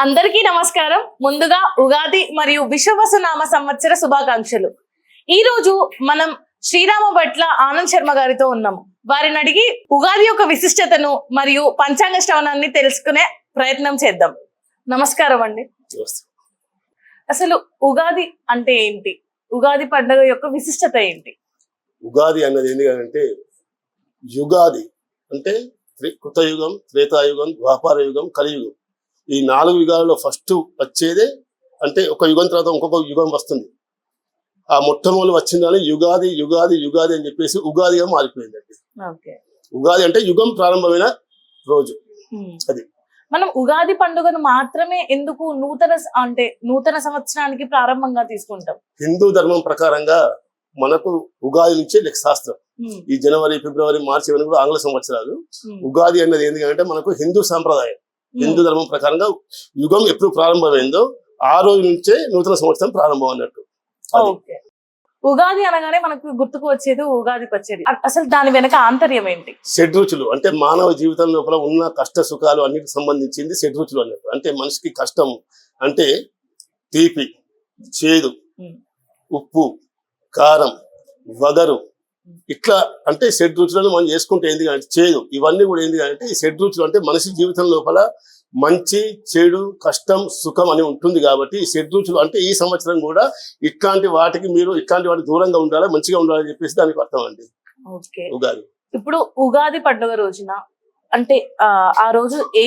అందరికీ నమస్కారం. ముందుగా ఉగాది మరియు విశ్వవసు నామ సంవత్సర శుభాకాంక్షలు. ఈ రోజు మనం శ్రీరామ భట్ల ఆనంద్ శర్మ గారితో ఉన్నాము. వారిని అడిగి ఉగాది యొక్క విశిష్టతను మరియు పంచాంగ శ్రవణాన్ని తెలుసుకునే ప్రయత్నం చేద్దాం. నమస్కారం అండి. అసలు ఉగాది అంటే ఏంటి? ఉగాది పండుగ యొక్క విశిష్టత ఏంటి? ఉగాది అన్నది ఏంటి అంటే యుగాది అంటే త్రి- కృతయుగం త్రేతాయుగం ద్వాపార యుగం కలియుగం. ఈ నాలుగు యుగాలలో ఫస్ట్ వచ్చేదే అంటే ఒక యుగం తర్వాత ఇంకొక యుగం వస్తుంది. ఆ మొట్టమొదటి వచ్చిందని యుగాది యుగాది యుగాది అని చెప్పేసి ఉగాదిగా మారిపోయిందండి ఉగాది అంటే యుగం ప్రారంభమైన రోజు అది. మనం ఉగాది పండుగను మాత్రమే ఎందుకు నూతన అంటే నూతన సంవత్సరానికి ప్రారంభంగా తీసుకుంటాం? హిందూ ధర్మం ప్రకారంగా మనకు ఉగాది నుంచే లెక్క శాస్త్రం. ఈ జనవరి ఫిబ్రవరి మార్చి ఇవన్నీ కూడా ఆంగ్ల సంవత్సరాలు. ఉగాది అన్నది ఏంటి అంటే మనకు హిందూ సాంప్రదాయం. హిందూ ధర్మం ప్రకారంగా యుగం ఎప్పుడు ప్రారంభమైందో ఆ రోజు నుంచే నూతన సంవత్సరం ప్రారంభం అన్నట్టు ఉగాది అనగానే మనకు గుర్తుకు వచ్చేది ఉగాది పచ్చడి. అ- అసలు దాని వెనక ఆంతర్యం ఏంటి? షడ్రుచులు అంటే మానవ జీవితం లోపల ఉన్న కష్ట సుఖాలు అన్నిటికి సంబంధించింది షడ్రుచులు అన్నట్టు. అంటే మనిషికి కష్టం అంటే తీపి చేదు ఉమ్. ఉప్పు కారం వగరు ఇట్లా అంటే షడ్రుచులను మనం చేసుకుంటే ఏంది అంటే చేదు ఇవన్నీ కూడా ఏంది అంటే ఈ షడ్రుచులు అంటే మనిషి జీవితం లోపల మంచి చెడు కష్టం సుఖం అని ఉంటుంది కాబట్టి ఈ షడ్రుచులు అంటే ఈ సంవత్సరం కూడా ఇట్లాంటి వాటికి మీరు ఇట్లాంటి వాటికి దూరంగా ఉండాలి మంచిగా ఉండాలని చెప్పేసి దానికి అర్థం అండి. ఉగాది. ఇప్పుడు ఉగాది పండుగ రోజున అంటే ఆ, రోజు ఏ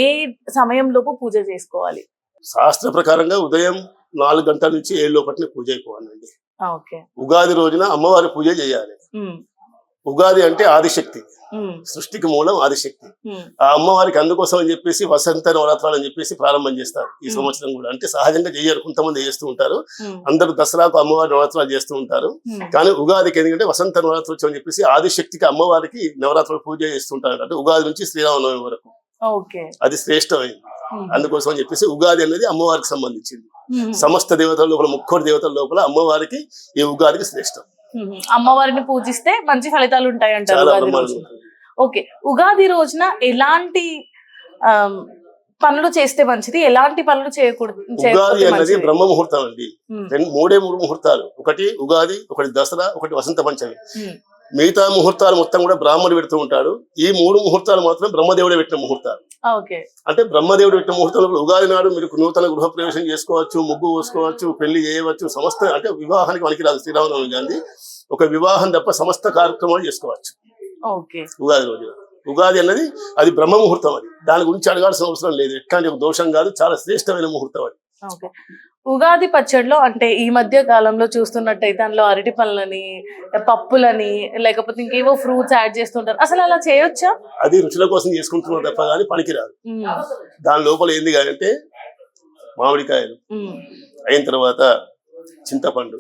సమయంలోపు పూజ చేసుకోవాలి? శాస్త్ర ప్రకారంగా ఉదయం నాలుగు గంటల నుంచి ఏడు లోపట్నే పూజ అయిపోవాలండి. ఉగాది రోజున అమ్మవారి పూజ చేయాలి. ఉగాది అంటే ఆదిశక్తి. సృష్టికి మూలం ఆదిశక్తి. ఆ అమ్మవారికి అందుకోసం అని చెప్పేసి వసంత నవరాత్రాలు అని చెప్పేసి ప్రారంభం చేస్తారు. ఈ. సంవత్సరం కూడా. అంటే సహజంగా చేయరు కొంతమంది చేస్తూ ఉంటారు. అందరూ దసరాకు అమ్మవారి నవరాత్రాలు చేస్తూ ఉంటారు. కానీ ఉగాదికి ఎందుకంటే వసంత నవరాత్రోత్సవం అని చెప్పేసి ఆదిశక్తికి అమ్మవారికి నవరాత్రులు పూజ చేస్తుంటారు అంటే ఉగాది నుంచి శ్రీరామనవమి వరకు. అది శ్రేష్టమైంది. అందుకోసం అని చెప్పేసి ఉగాది అనేది అమ్మవారికి సంబంధించింది. సమస్త దేవతల లోపల ముక్కోటి దేవతల లోపల అమ్మవారికి ఈ ఉగాదికి శ్రేష్టం. అమ్మవారిని పూజిస్తే మంచి ఫలితాలు ఉంటాయి అంటారు. ఓకే. ఉగాది రోజున ఎలాంటి పనులు చేస్తే మంచిది? ఎలాంటి పనులు చేయకూడదు ఉగాది మంచిది? బ్రహ్మ ముహూర్తం అండి. మూడే మూడు ముహూర్తాలు. ఒకటి ఉగాది ఒకటి దసరా ఒకటి వసంత పంచమి. మిగతా ముహూర్తాలు మొత్తం కూడా బ్రాహ్మణుడు పెడుతూ ఉంటాడు. ఈ మూడు ముహూర్తాలు మాత్రం బ్రహ్మదేవుడు పెట్టిన ముహూర్తాలు. అంటే బ్రహ్మదేవుడు పెట్టిన ముహూర్తంలో ఉగాది నాడు మీరు నూతన గృహ ప్రవేశం చేసుకోవచ్చు ముగ్గు పోసుకోవచ్చు పెళ్ళి చేయవచ్చు సమస్త అంటే వివాహానికి మనకి రాదు శ్రీరామనవమి గాంధీ. ఒక వివాహం తప్ప సమస్త కార్యక్రమాలు చేసుకోవచ్చు. ఉగాది రోజున ఉగాది అన్నది అది బ్రహ్మ ముహూర్తం అది. దాని గురించి అడగాల్సిన అవసరం లేదు. ఎట్లాంటి ఒక దోషం కాదు. చాలా శ్రేష్టమైన ముహూర్తం అది. ఉగాది పచ్చడిలో అంటే ఈ మధ్య కాలంలో చూస్తున్నట్టయితే అందులో అరటి పళ్ళని పప్పులని లేకపోతే ఇంకేవో ఫ్రూట్స్ యాడ్ చేస్తుంటారు. అసలు అలా చేయొచ్చా? అది రుచుల కోసం చేసుకుంటున్నారు తప్ప కానీ పనికిరాదు. దాని లోపల ఏంది అంటే మామిడికాయలు. అయిన తర్వాత చింతపండు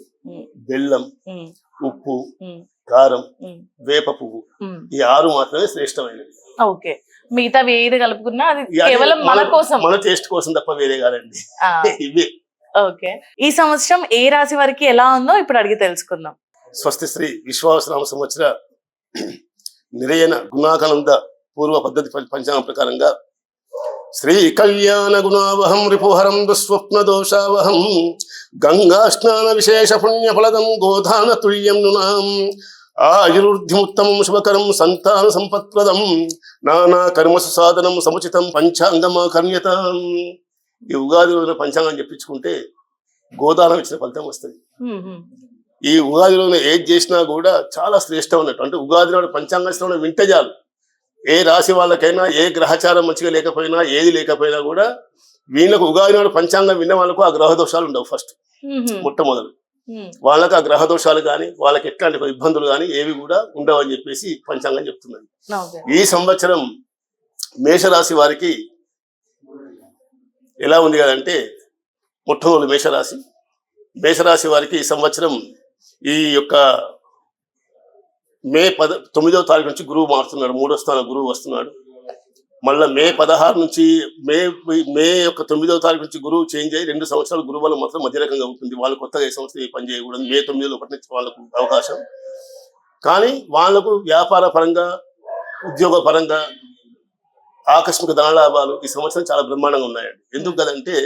బెల్లం ఉప్పు కారం వేప పువ్వు. ఈ ఆరు మాత్రమే శ్రేష్టమైనవి. ఓకే. మిగతా ఏది కలుపుకున్నా అది కేవలం మన కోసం. మన టేస్ట్ కోసం తప్ప వేరే కాదండి. ఇవే. ఓకే. ఈ సంవత్సరం ఏ రాశి వారికి ఎలా ఉందో ఇప్పుడు అడిగి తెలుసుకుందాం. స్వస్తి శ్రీ విశ్వాసనామ సంవత్సర నిరయన గుణాకనంద పూర్వ పద్ధతి పంచాంగ ప్రకారంగా శ్రీ కళ్యాణ గుణావహం రిపుహరం దుస్వప్న దోషావహం గంగా స్నాన విశేష పుణ్య ఫలదం గోధాన తుల్యం నునాం ఆయుర్వృద్ధిముత్తమం శుభకరం సంతాన సంపత్ప్రదం నానా కర్మసు సాధనం సముచితం పంచాంగమాకర్ణ్యత ఈ ఉగాది రోజున పంచాంగం చెప్పించుకుంటే గోదానం ఇచ్చిన ఫలితం వస్తుంది. ఈ ఉగాది రోజున ఏది చేసినా కూడా చాలా శ్రేష్టం అన్నట్టు అంటే ఉగాది నాడు పంచాంగ వింటే చాలు. ఏ రాశి వాళ్ళకైనా ఏ గ్రహచారం మంచిగా లేకపోయినా ఏది లేకపోయినా కూడా వీళ్ళకు ఉగాది నాడు పంచాంగం విన్న వాళ్ళకు ఆ గ్రహ దోషాలు ఉండవు ఫస్ట్. మొట్టమొదలు. వాళ్ళకి ఆ గ్రహ దోషాలు కానీ వాళ్ళకి ఎట్లాంటి ఇబ్బందులు కానీ ఏవి కూడా ఉండవు అని చెప్పేసి పంచాంగం చెప్తున్నది. ఈ సంవత్సరం మేషరాశి వారికి ఎలా ఉంది కదంటే మొట్టమొదటి మేషరాశి. మేషరాశి వారికి ఈ సంవత్సరం ఈ యొక్క మే పద తొమ్మిదవ తారీఖు నుంచి గురువు మారుతున్నాడు. మూడో స్థానం గురువు వస్తున్నాడు. మళ్ళీ మే పదహారు నుంచి మే మే యొక్క తొమ్మిదవ తారీఖు నుంచి గురువు చేంజ్ అయ్యి రెండు సంవత్సరాలు గురువు వల్ల మాత్రం మధ్య రకంగా ఉంటుంది. వాళ్ళు కొత్తగా ఈ సంవత్సరం పని చేయకూడదు. మే తొమ్మిదిలో ఒకటి నుంచి వాళ్ళకు అవకాశం. కానీ వాళ్ళకు వ్యాపార పరంగా ఉద్యోగ పరంగా ఆకస్మిక ధనలాభాలు ఈ సంవత్సరం చాలా బ్రహ్మాండంగా ఉన్నాయండి. ఎందుకు కదంటే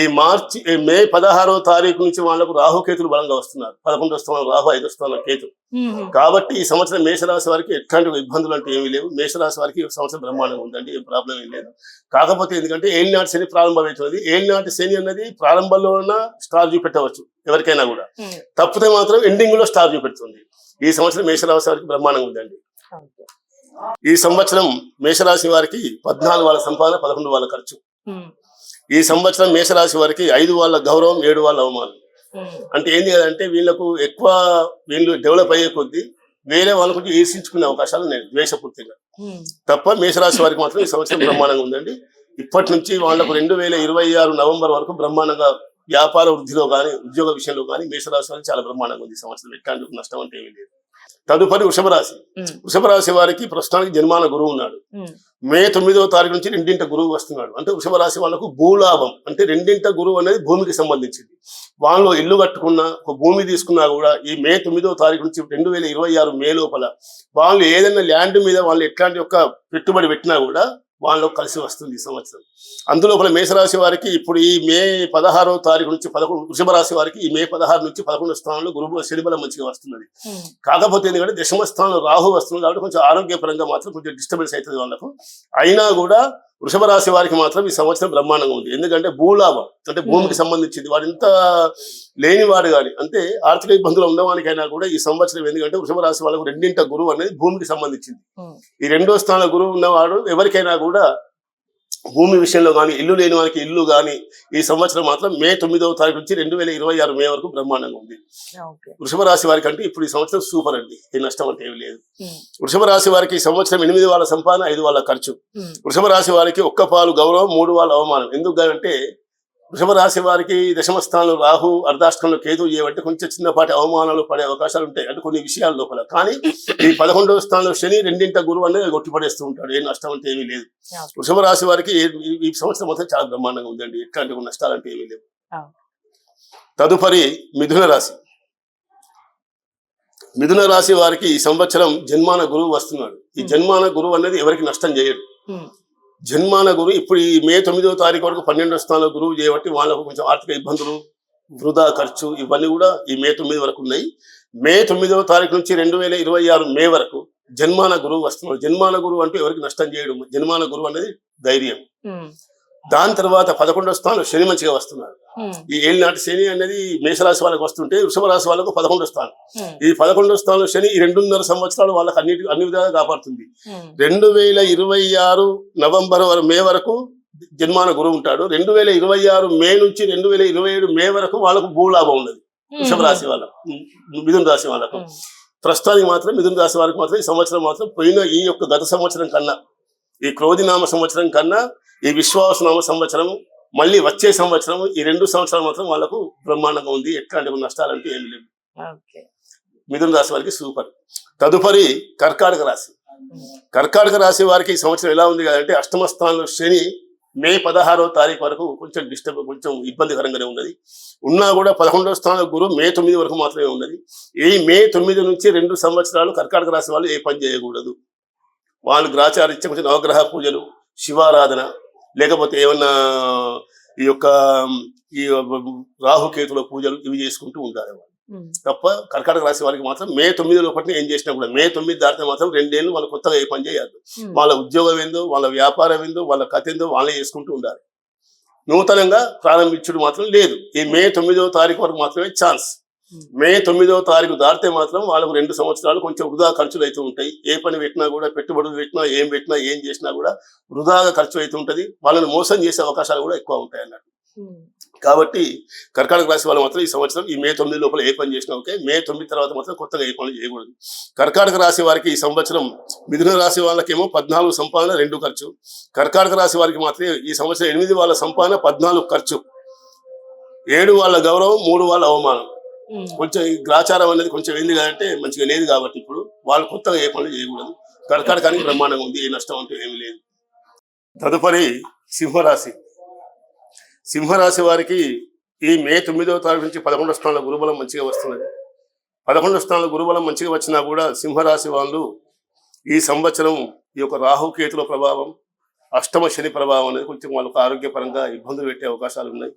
ఈ మార్చి మే పదహారవ తారీఖు నుంచి వాళ్ళకు రాహుకేతులు బలంగా వస్తున్నారు. పదకొండు స్థానం రాహు ఐదు స్థానం కేతు. కాబట్టి ఈ సంవత్సరం మేషరాశి వారికి ఎట్లాంటి ఇబ్బందులు అంటే ఏమీ లేవు. మేషరాశి వారికి ఈ సంవత్సరం బ్రహ్మాండంగా ఉందండి ఏం ప్రాబ్లం ఏం లేదు. కాకపోతే ఎందుకంటే ఏలినాటి శని ప్రారంభమవుతున్నది? ఏలినాటి శని అన్నది ప్రారంభంలో ఉన్న స్టార్ చూపెట్టవచ్చు ఎవరికైనా కూడా. తప్పితే మాత్రం ఎండింగ్లో స్టార్ చూపెడుతుంది. ఈ సంవత్సరం మేషరాశి వారికి బ్రహ్మాండంగా ఉందండి. ఈ సంవత్సరం మేషరాశి వారికి పద్నాలుగు వాళ్ళ సంపాదన పదకొండు వాళ్ళ ఖర్చు. ఈ సంవత్సరం మేషరాశి వారికి ఐదు వాళ్ళ గౌరవం ఏడు వాళ్ళ అవమానం. అంటే ఏంది కదంటే వీళ్ళకు ఎక్కువ వీళ్ళు డెవలప్ అయ్యే కొద్దీ వేరే వాళ్ళ కొంచెం ఈర్షించుకునే అవకాశాలు ఉన్నాయి ద్వేషపూర్తిగా. తప్ప మేషరాశి వారికి మాత్రం ఈ సంవత్సరం బ్రహ్మాండంగా ఉందండి. ఇప్పటి నుంచి వాళ్ళకు రెండు వేల ఇరవై ఆరు నవంబర్ వరకు బ్రహ్మాండంగా వ్యాపార వృద్ధిలో కానీ ఉద్యోగ విషయంలో కానీ మేషరాశి వారికి చాలా బ్రహ్మాండంగా ఉంది ఈ సంవత్సరం. ఎట్లాంటి నష్టం అంటే ఏమీ లేదు. తదుపరి వృషభ రాశి ఉమ్, వృషభ రాశి వారికి ప్రస్తుతానికి జన్మాన గురువు ఉన్నాడు. మే తొమ్మిదవ తారీఖు నుంచి రెండింట గురువు వస్తున్నాడు. అంటే వృషభ రాశి వాళ్ళకు భూలాభం అంటే రెండింట గురువు అనేది భూమికి సంబంధించింది. వాళ్ళు ఇల్లు కట్టుకున్నా ఒక భూమి తీసుకున్నా కూడా ఈ మే తొమ్మిదవ తారీఖు నుంచి రెండు వేల ఇరవై ఆరు మే లోపల వాళ్ళు ఏదైనా ల్యాండ్ మీద వాళ్ళు ఎట్లాంటి ఒక పెట్టుబడి పెట్టినా కూడా వాళ్ళకు కలిసి వస్తుంది ఈ సంవత్సరం. అందులోపల మేషరాశి వారికి ఇప్పుడు ఈ మే పదహారవ తారీఖు నుంచి పదకొండు వృషభ రాశి వారికి ఈ మే పదహారు నుంచి పదకొండు స్థానంలో గురువు శనిబలం మంచిగా వస్తున్నది. కాకపోతే ఎందుకంటే దశమ స్థానంలో రాహు వస్తుంది కాబట్టి కొంచెం ఆరోగ్యపరంగా మాత్రం కొంచెం డిస్టర్బెన్స్ అవుతుంది వాళ్ళకు. అయినా కూడా వృషభ రాశి వారికి మాత్రం ఈ సంవత్సరం బ్రహ్మాండంగా ఉంది. ఎందుకంటే భూలాభం అంటే భూమికి సంబంధించింది. వాడు ఇంత లేనివాడు కానీ అంటే ఆర్థిక ఇబ్బందులు ఉన్నవానికైనా కూడా ఈ సంవత్సరం ఎందుకంటే వృషభ రాశి వాళ్ళకు రెండింట గురువు అనేది భూమికి సంబంధించింది. ఈ రెండో స్థానంలో గురువు ఉన్నవాడు ఎవరికైనా కూడా భూమి విషయంలో కానీ ఇల్లు లేని వారికి ఇల్లు కానీ ఈ సంవత్సరం మాత్రం మే తొమ్మిదవ తారీఖు నుంచి రెండు వేల ఇరవై ఆరు మే వరకు బ్రహ్మాండంగా ఉంది. వృషభ రాశి వారికి అంటే ఇప్పుడు ఈ సంవత్సరం సూపర్ అండి. ఏ నష్టం అంటే ఏమి లేదు. వృషభ రాశి వారికి ఈ సంవత్సరం ఎనిమిది వాళ్ళ సంపాదన ఐదు వాళ్ళ ఖర్చు. వృషభ రాశి వారికి ఒక్క పాలు గౌరవం మూడు వాళ్ళ అవమానం. ఎందుకు అంటే వృషభ రాశి వారికి దశమ స్థానంలో రాహు అర్ధాష్టంలో కేతు చేయబట్టి కొంచెం చిన్నపాటి అవమానాలు పడే అవకాశాలు ఉంటాయి అంటే కొన్ని విషయాల లోపల. కానీ ఈ పదకొండవ స్థానంలో శని రెండింట గురువు అనేది కొట్టిపడేస్తూ ఉంటాడు. ఏ నష్టం అంటే ఏమీ లేదు. వృషభ రాశి వారికి ఈ- సంవత్సరం మొత్తం చాలా బ్రహ్మాండంగా ఉందండి. ఎట్లాంటి నష్టాలు అంటే ఏమీ లేవు. తదుపరి మిథున రాశి. మిథున రాశి వారికి ఈ సంవత్సరం జన్మాన గురువు వస్తున్నాడు. ఈ. జన్మాన గురువు అనేది ఎవరికి నష్టం చేయడు. జన్మాన గురువు ఇప్పుడు ఈ మే తొమ్మిదవ తారీఖు వరకు పన్నెండో స్థానంలో గురువు చేయబట్టి వాళ్ళకు కొంచెం ఆర్థిక ఇబ్బందులు వృధా ఖర్చు ఇవన్నీ కూడా ఈ మే తొమ్మిది వరకు ఉన్నాయి. మే తొమ్మిదవ తారీఖు నుంచి రెండు వేల ఇరవై ఆరు మే వరకు జన్మాన గురువు వస్తున్నారు జన్మాన గురువు అంటే ఎవరికి నష్టం చేయడం? జన్మాన గురువు అనేది ధైర్యం. దాని తర్వాత పదకొండో స్థానంలో శని మంచిగా వస్తున్నాడు ఉమ్, ఈ ఏళ్ళనాటి శని అనేది మేషరాశి వాళ్ళకి వస్తుంటే వృషభ రాశి వాళ్ళకు పదకొండో స్థానం. ఈ పదకొండో స్థానంలో శని ఈ రెండున్నర సంవత్సరాలు వాళ్ళకి అన్నిటి అన్ని విధాలుగా కాపాడుతుంది. రెండు వేల ఇరవై ఆరు నవంబర్ మే వరకు జన్మాన గురువు ఉంటాడు. రెండు వేల ఇరవై ఆరు మే నుంచి రెండు వేల ఇరవై ఏడు మే వరకు వాళ్ళకు భూలాభం ఉన్నది. వృషభ రాశి వాళ్ళకు మిథున రాశి వాళ్ళకు. ప్రస్తుతానికి మాత్రం మిథున రాశి వారికి మాత్రం ఈ సంవత్సరం మాత్రం పోయిన ఈ యొక్క గత సంవత్సరం కన్నా ఈ క్రోధినామ సంవత్సరం కన్నా ఈ విశ్వాసనామ సంవత్సరం మళ్ళీ వచ్చే సంవత్సరం ఈ రెండు సంవత్సరాలు మాత్రం వాళ్ళకు బ్రహ్మాండంగా ఉంది. ఎట్లాంటి నష్టాలు అంటే ఏమి లేవు. మిథున రాశి వారికి సూపర్. తదుపరి కర్కాటక రాశి. కర్కాటక రాశి వారికి ఈ సంవత్సరం ఎలా ఉంది అంటే అష్టమ స్థానంలో శని మే పదహారవ తారీఖు వరకు కొంచెం డిస్టర్బ్ కొంచెం ఇబ్బందికరంగానే ఉన్నది. ఉన్నా కూడా పదకొండవ స్థానంలో గురువు మే తొమ్మిది వరకు మాత్రమే ఉన్నది. ఈ మే తొమ్మిది నుంచి రెండు సంవత్సరాలు కర్కాటక రాశి వాళ్ళు ఏ పని చేయకూడదు. వాళ్ళు గ్రాచారిత్యం కొంచెం నవగ్రహ పూజలు శివారాధన లేకపోతే ఏమన్నా ఈ యొక్క ఈ రాహుకేతుల పూజలు ఇవి చేసుకుంటూ వాళ్ళు ఉమ్, తప్ప కర్కాటక రాశి వారికి మాత్రం మే తొమ్మిది లోపల ఏం చేసినా కూడా మే తొమ్మిది దాటితే మాత్రం రెండేళ్ళు వాళ్ళు కొత్తగా ఏ పని ఉమ్, వాళ్ళ ఉద్యోగం ఏందో వాళ్ళ వ్యాపారం ఏందో వాళ్ళ కథ ఏందో వాళ్ళే చేసుకుంటూ ఉండాలి. నూతనంగా ప్రారంభించుడు మాత్రం లేదు. ఈ మే తొమ్మిదవ తారీఖు వరకు మాత్రమే ఛాన్స్. మే తొమ్మిదవ తారీఖు దాటితే మాత్రం వాళ్ళకు రెండు సంవత్సరాలు కొంచెం వృధా ఖర్చులు అయితే ఉంటాయి. ఏ పని పెట్టినా కూడా పెట్టుబడులు పెట్టినా ఏం పెట్టినా ఏం చేసినా కూడా వృధాగా ఖర్చు అయితే ఉంటది. వాళ్ళని మోసం చేసే అవకాశాలు కూడా ఎక్కువ ఉంటాయి అన్నట్టు. ఉమ్, కాబట్టి కర్కాటక రాశి వాళ్ళు మాత్రం ఈ సంవత్సరం ఈ మే తొమ్మిది లోపల ఏ పని చేసినా ఓకే. మే తొమ్మిది తర్వాత మాత్రం కొత్తగా ఏ పనులు చేయకూడదు. కర్కాటక రాశి వారికి ఈ సంవత్సరం మిథున రాశి వాళ్ళకేమో పద్నాలుగు సంపాదన రెండు ఖర్చు. కర్కాటక రాశి వారికి మాత్రం ఈ సంవత్సరం ఎనిమిది వాళ్ళ సంపాదన పద్నాలుగు ఖర్చు. ఏడు వాళ్ళ గౌరవం మూడు వాళ్ళ అవమానం. కొంచెం ఈ గ్రాచారం అనేది కొంచెం ఏంది అంటే మంచిగా లేదు కాబట్టి ఇప్పుడు వాళ్ళు కొత్తగా ఏ పనులు చేయకూడదు. కర్కాటకానికి బ్రహ్మాండంగా ఉంది ఏ నష్టం అంటూ ఏమి లేదు. తదుపరి సింహరాశి. సింహరాశి వారికి ఈ మే తొమ్మిదవ తారీఖు నుంచి పదకొండవ స్థానంలో గురుబలం మంచిగా వస్తున్నది. పదకొండవ స్థానంలో గురుబలం మంచిగా వచ్చినా కూడా సింహరాశి వాళ్ళు ఈ సంవత్సరం ఈ యొక్క రాహుకేతుల ప్రభావం అష్టమ శని ప్రభావం అనేది కొంచెం వాళ్ళకు ఆరోగ్యపరంగా ఇబ్బందులు పెట్టే అవకాశాలు ఉన్నాయి.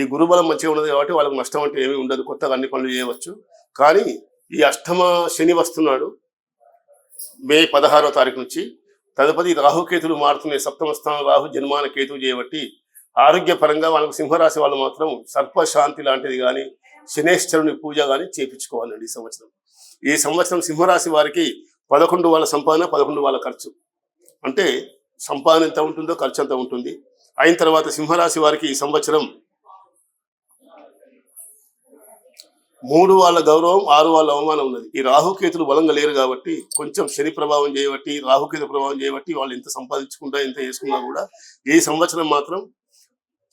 ఈ గురుబలం మంచిగా ఉన్నది కాబట్టి వాళ్ళకి నష్టం అంటే ఏమీ ఉండదు. కొత్తగా అన్ని పనులు చేయవచ్చు. కానీ ఈ అష్టమ శని వస్తున్నాడు. మే పదహారో తారీఖు నుంచి. తదుపరి రాహుకేతులు మారుతున్నాయి. సప్తమ స్థానం రాహు జన్మాన కేతువు చేయబట్టి ఆరోగ్యపరంగా వాళ్ళకు సింహరాశి వాళ్ళు మాత్రం సర్పశాంతి లాంటిది కానీ శనేశ్వరుని పూజ కానీ చేపించుకోవాలండి ఈ సంవత్సరం. ఈ సంవత్సరం సింహరాశి వారికి పదకొండు వాళ్ళ సంపాదన పదకొండు వాళ్ళ ఖర్చు. అంటే సంపాదన ఎంత ఉంటుందో ఖర్చు ఎంత ఉంటుంది. అయిన తర్వాత సింహరాశి వారికి ఈ సంవత్సరం మూడు వాళ్ళ గౌరవం ఆరు వాళ్ళ అవమానం ఉన్నది. ఈ రాహుకేతులు బలంగా లేరు కాబట్టి కొంచెం శని ప్రభావం చేయబట్టి రాహుకేతు ప్రభావం చేయబట్టి వాళ్ళు ఎంత సంపాదించుకుంటా ఎంత చేసుకున్నా కూడా ఈ సంవత్సరం మాత్రం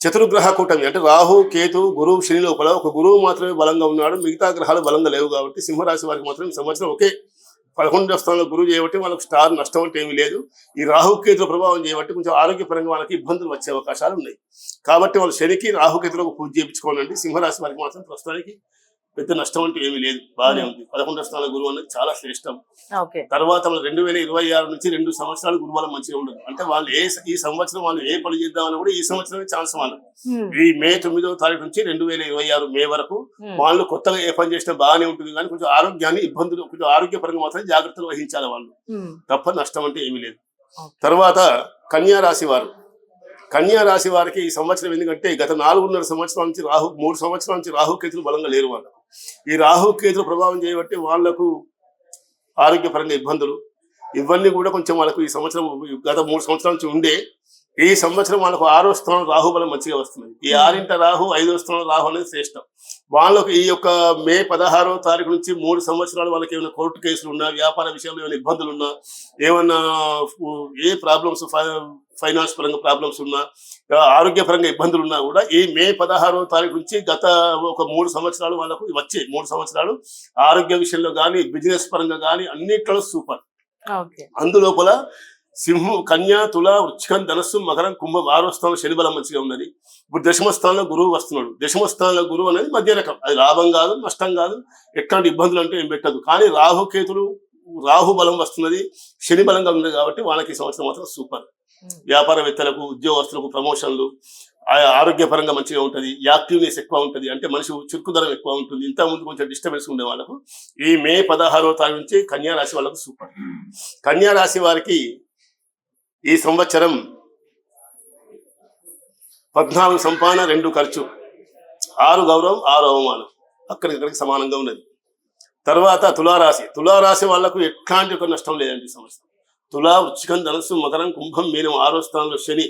చతుర్గ్రహ కూటమి అంటే రాహు కేతు గురువు శని లోపల ఒక గురువు మాత్రమే బలంగా ఉన్నాడు. మిగతా గ్రహాలు బలంగా లేవు కాబట్టి సింహరాశి వారికి మాత్రం ఈ సంవత్సరం ఒకే పదకొండవ స్థానంలో గురువు చేయబట్టి వాళ్ళకి స్టార్ నష్టం అంటే ఏమీ లేదు. ఈ రాహుకేతుల ప్రభావం చేయబట్టి కొంచెం ఆరోగ్యపరంగా వాళ్ళకి ఇబ్బందులు వచ్చే అవకాశాలు ఉన్నాయి. కాబట్టి వాళ్ళు శనికి రాహుకేతులకు పూజ చేయించుకోనండి. సింహరాశి వారికి మాత్రం ప్రస్తుతానికి పెద్ద నష్టం అంటే ఏమీ లేదు. బాగానే ఉంది. పదకొండవ స్థానం గురువు అనేది చాలా శ్రేష్టం. తర్వాత రెండు వేల ఇరవై ఆరు నుంచి రెండు సంవత్సరాలు గురుబలం మంచిగా ఉండదు. అంటే వాళ్ళు ఏ ఈ సంవత్సరం వాళ్ళు ఏ పని చేద్దామని కూడా ఈ సంవత్సరమే ఛాన్స్ వాళ్ళు ఈ మే తొమ్మిదవ తారీఖు నుంచి రెండు వేల ఇరవై ఆరు మే వరకు వాళ్ళు కొత్తగా ఏ పని చేసినా బాగానే ఉంటుంది కానీ కొంచెం ఆరోగ్యాన్ని ఇబ్బందులు కొంచెం ఆరోగ్యపరంగా మాత్రం జాగ్రత్తలు వహించాలి వాళ్ళు. తప్ప నష్టం అంటే ఏమీ లేదు. తర్వాత కన్యా రాశి వారు. కన్యా రాశి వారికి ఈ సంవత్సరం ఎందుకంటే గత నాలుగున్నర సంవత్సరాల నుంచి రాహు మూడు సంవత్సరాల నుంచి రాహుకేతులు బలంగా లేరు వాళ్ళు. ఈ రాహుకేతులు ప్రభావం చేయబట్టి వాళ్ళకు ఆరోగ్యపరంగా ఇబ్బందులు ఇవన్నీ కూడా కొంచెం వాళ్ళకు ఈ సంవత్సరం గత మూడు సంవత్సరాల నుంచి ఉండే ఈ సంవత్సరం వాళ్ళకు ఆరో స్థానం రాహు బలం మంచిగా వస్తుంది. ఈ ఆరింట రాహు ఐదో స్థానం రాహు అనేది శ్రేష్టం. వాళ్ళకు ఈ యొక్క మే పదహారో తారీఖు నుంచి మూడు సంవత్సరాలు వాళ్ళకి ఏమైనా కోర్టు కేసులు ఉన్నా వ్యాపార విషయంలో ఏమైనా ఇబ్బందులు ఉన్నా ఏమన్నా ఏ ప్రాబ్లమ్స్ ఫైనాన్స్ పరంగా ప్రాబ్లమ్స్ ఉన్నా ఆరోగ్యపరంగా ఇబ్బందులు ఉన్నా కూడా ఈ మే పదహారో తారీఖు నుంచి గత ఒక మూడు సంవత్సరాలు వాళ్ళకు వచ్చే మూడు సంవత్సరాలు ఆరోగ్య విషయంలో కానీ బిజినెస్ పరంగా కానీ అన్నిట్లో సూపర్ అందులోపల సింహం కన్యా తుల వృచ్చికం ధనస్సు మకరం కుంభం ఆరో స్థానంలో శని బలం మంచిగా ఉన్నది. ఇప్పుడు దశమ స్థానంలో గురువు వస్తున్నాడు. దశమ స్థానంలో గురువు అనేది మధ్య రకం అది లాభం కాదు నష్టం కాదు ఎట్లాంటి ఇబ్బందులు అంటే ఏం పెట్టదు. కానీ రాహుకేతులు రాహు బలం వస్తున్నది శని బలంగా ఉంది కాబట్టి వాళ్ళకి ఈ సంవత్సరం మాత్రం సూపర్ వ్యాపారవేత్తలకు ఉద్యోగస్తులకు ప్రమోషన్లు ఆరోగ్యపరంగా మంచిగా ఉంటుంది యాక్టివ్నెస్ ఎక్కువ ఉంటుంది అంటే మనిషి చురుకుదనం ఎక్కువ ఉంటుంది ఇంత ముందు కొంచెం డిస్టర్బెన్స్ ఉండే వాళ్ళకు ఈ మే పదహారో తారీఖు నుంచి కన్యా రాశి వాళ్ళకు సూపర్. కన్యా రాశి వారికి ఈ సంవత్సరం పద్నాలుగు సంపాదన రెండు ఖర్చు ఆరు గౌరవం ఆరు అవమానం అక్కడికి సమానంగా ఉన్నది. తర్వాత తులారాశి తులారాశి వాళ్ళకు ఎట్లాంటి ఒక నష్టం లేదండి సంవత్సరం. తులా వృచ్చికం ధనస్సు మకరం కుంభం మీనం ఆరో స్థానంలో శని.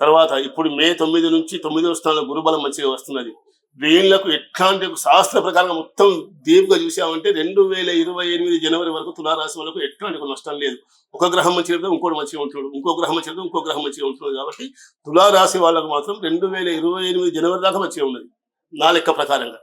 తర్వాత ఇప్పుడు మే తొమ్మిది నుంచి తొమ్మిదవ స్థానంలో గురుబలం మంచిగా వస్తున్నది. వీళ్ళకు ఎట్లాంటి శాస్త్ర ప్రకారంగా మొత్తం దీపుగా చూసామంటే రెండు వేల ఇరవై ఎనిమిది జనవరి వరకు తులారాశి వాళ్ళకు ఎట్లాంటి నష్టం లేదు. ఒక గ్రహం మంచిగా ఉంటే ఇంకోటి మంచిగా ఉంటున్నాడు. ఇంకో గ్రహం మంచిగా ఇంకో గ్రహం మంచిగా ఉంటున్నాడు కాబట్టి తులారాశి వాళ్ళకు మాత్రం రెండు వేల ఇరవై ఎనిమిది జనవరి దాకా మంచిగా ఉన్నది. నా లెక్క ప్రకారంగా.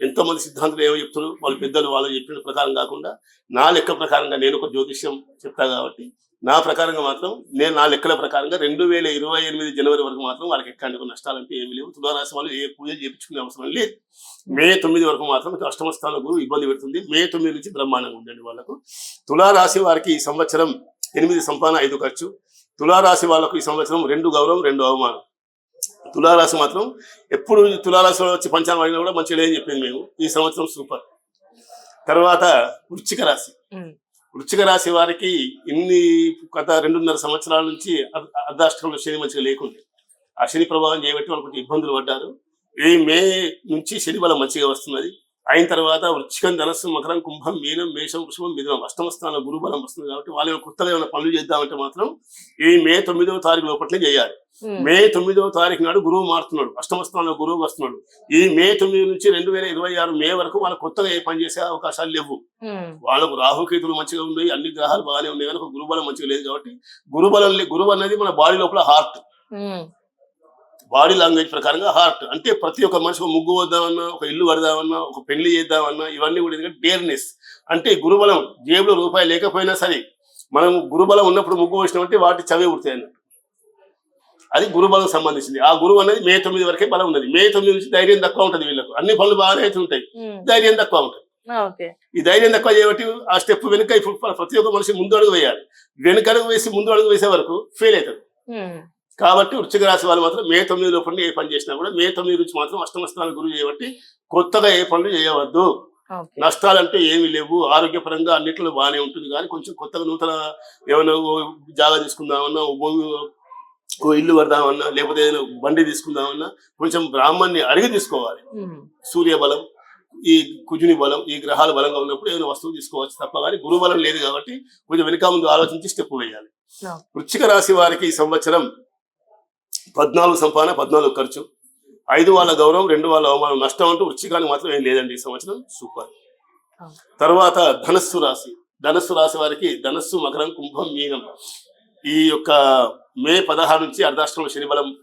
ఎంతోమంది సిద్ధాంతులు ఏమో చెప్తున్నారు వాళ్ళ పెద్దలు వాళ్ళు చెప్పిన ప్రకారం కాకుండా నా లెక్క ప్రకారంగా నేను ఒక జ్యోతిష్యం చెప్తా కాబట్టి నా ప్రకారంగా మాత్రం నేను నా లెక్కల ప్రకారంగా రెండు వేల ఇరవై ఎనిమిది జనవరి వరకు మాత్రం వాళ్ళకి ఎట్లాంటి నష్టాలు అంటే ఏమి లేవు. తులారాశి వాళ్ళు ఏ పూజ చేయించుకునే అవసరం లేదు. మే తొమ్మిది వరకు మాత్రం అష్టమస్థాన గురువు ఇబ్బంది పెడుతుంది. మే తొమ్మిది నుంచి బ్రహ్మాండంగా ఉండండి వాళ్ళకు. తులారాశి వారికి ఈ సంవత్సరం ఎనిమిది సంపాదన ఐదు ఖర్చు. తులారాశి వాళ్ళకు ఈ సంవత్సరం రెండు గౌరవం రెండు అవమానం. తులారాశి మాత్రం ఎప్పుడు తులారాశిలో వచ్చి పంచాంగం అయినా కూడా మంచిగా లేదని చెప్పింది మేము. ఈ సంవత్సరం సూపర్. తర్వాత వృశ్చిక రాశి. ఉమ్, వృశ్చిక రాశి వారికి ఇన్ని గత రెండున్నర సంవత్సరాల నుంచి అర్- అర్ధాష్టమంలో శని మంచిగా లేకుండే. ఆ శని ప్రభావం చేయబట్టి వాళ్ళు కొంచెం ఇబ్బందులు పడ్డారు. ఈ మే నుంచి శని బలం మంచిగా వస్తున్నది. అయిన తర్వాత వృశ్చికం ధనస్సు మకరం కుంభం మీనం మేషం వృషభం మిథునం అష్టమ స్థానంలో గురు బలం వస్తుంది కాబట్టి వాళ్ళు కొత్తగా ఏమైనా పనులు చేద్దామంటే మాత్రం ఈ మే తొమ్మిదవ తారీఖు లోపట్లే చేయాలి. మే తొమ్మిదవ తారీఖు నాడు గురువు మారుతున్నాడు. అష్టమ స్థానంలో గురువు వస్తున్నాడు. ఈ మే తొమ్మిది నుంచి రెండు వేల ఇరవై ఆరు మే వరకు వాళ్ళ కొత్తగా ఏ పని చేసే అవకాశాలు లేవు. వాళ్ళకు రాహుకేతులు మంచిగా ఉన్నాయి అన్ని గ్రహాలు బాగానే ఉన్నాయి. కనుక గురుబలం మంచిగా లేదు కాబట్టి గురుబలం గురువు అనేది మన బాడీ లోపల హార్ట్ బాడీ లాంగ్వేజ్ ప్రకారంగా హార్ట్. అంటే ప్రతి ఒక్క మనిషి ఒక ముగ్గు వద్దామన్నా ఒక ఇల్లు కడదామన్నా ఒక పెళ్ళి చేద్దామన్నా ఇవన్నీ కూడా ఎందుకంటే డేర్నెస్ అంటే గురుబలం జేబులో రూపాయి లేకపోయినా సరే మనం గురుబలం ఉన్నప్పుడు ముగ్గు వేసినామంటే వాటి చవే ఉడతాయి అన్నట్టు. అది గురుబలం సంబంధించింది. ఆ గురువు అనేది మే తొమ్మిది వరకే బలం ఉన్నది. మే తొమ్మిది నుంచి ధైర్యం తక్కువ ఉంటుంది వీళ్ళకు. అన్ని పనులు బాగానే అయితే ఉంటాయి ఉమ్, ధైర్యం తక్కువ ఉంటుంది. ఈ ధైర్యం తక్కువ చేయబట్టి ఆ స్టెప్ వెనుక ఇప్పుడు ప్రతి ఒక్క మనిషి ముందు అడుగు వేయాలి. వెనుక అడుగు వేసి ముందు అడుగు వేసే వరకు ఫెయిల్ అవుతుంది ఉమ్, కాబట్టి వృశ్చిక రాశి వాళ్ళు మాత్రం మే తొమ్మిది లోపల ఏ పని చేసినా కూడా మే తొమ్మిది నుంచి మాత్రం అష్టమ స్థానం గురువు చేయబట్టి కొత్తగా ఏ పనులు చేయవద్దు. నష్టాలంటే ఏమీ లేవు. ఆరోగ్యపరంగా అన్నిట్లో బాగానే ఉంటుంది కానీ కొంచెం కొత్తగా నూతన ఏమైనా జాగా తీసుకుందామన్నా భూమి ఓ ఇల్లు పడదామన్నా లేకపోతే ఏదైనా బండి తీసుకుందామన్నా కొంచెం బ్రాహ్మణ్ణి అడిగి తీసుకోవాలి. సూర్య బలం ఈ కుజుని బలం ఈ గ్రహాల బలంగా ఉన్నప్పుడు ఏదైనా వస్తువు తీసుకోవచ్చు తప్ప కానీ గురు బలం లేదు కాబట్టి కొంచెం వెనుక ముందు ఆలోచించి స్టెప్ వేయాలి. ఓకే. వృశ్చిక రాశి వారికి ఈ సంవత్సరం పద్నాలుగు సంపాదన పద్నాలుగు ఖర్చు. ఐదు వాళ్ళ గౌరవం రెండు వాళ్ళ అవమానం. నష్టం అంటూ వృశ్చికానికి మాత్రం ఏం లేదండి ఈ సంవత్సరం. సూపర్. తర్వాత ధనస్సు రాశి. ధనస్సు రాశి వారికి ధనస్సు మకరం కుంభం మీనం. ఈ యొక్క మే పదహారు నుంచి అర్ధాష్టమ శని బలం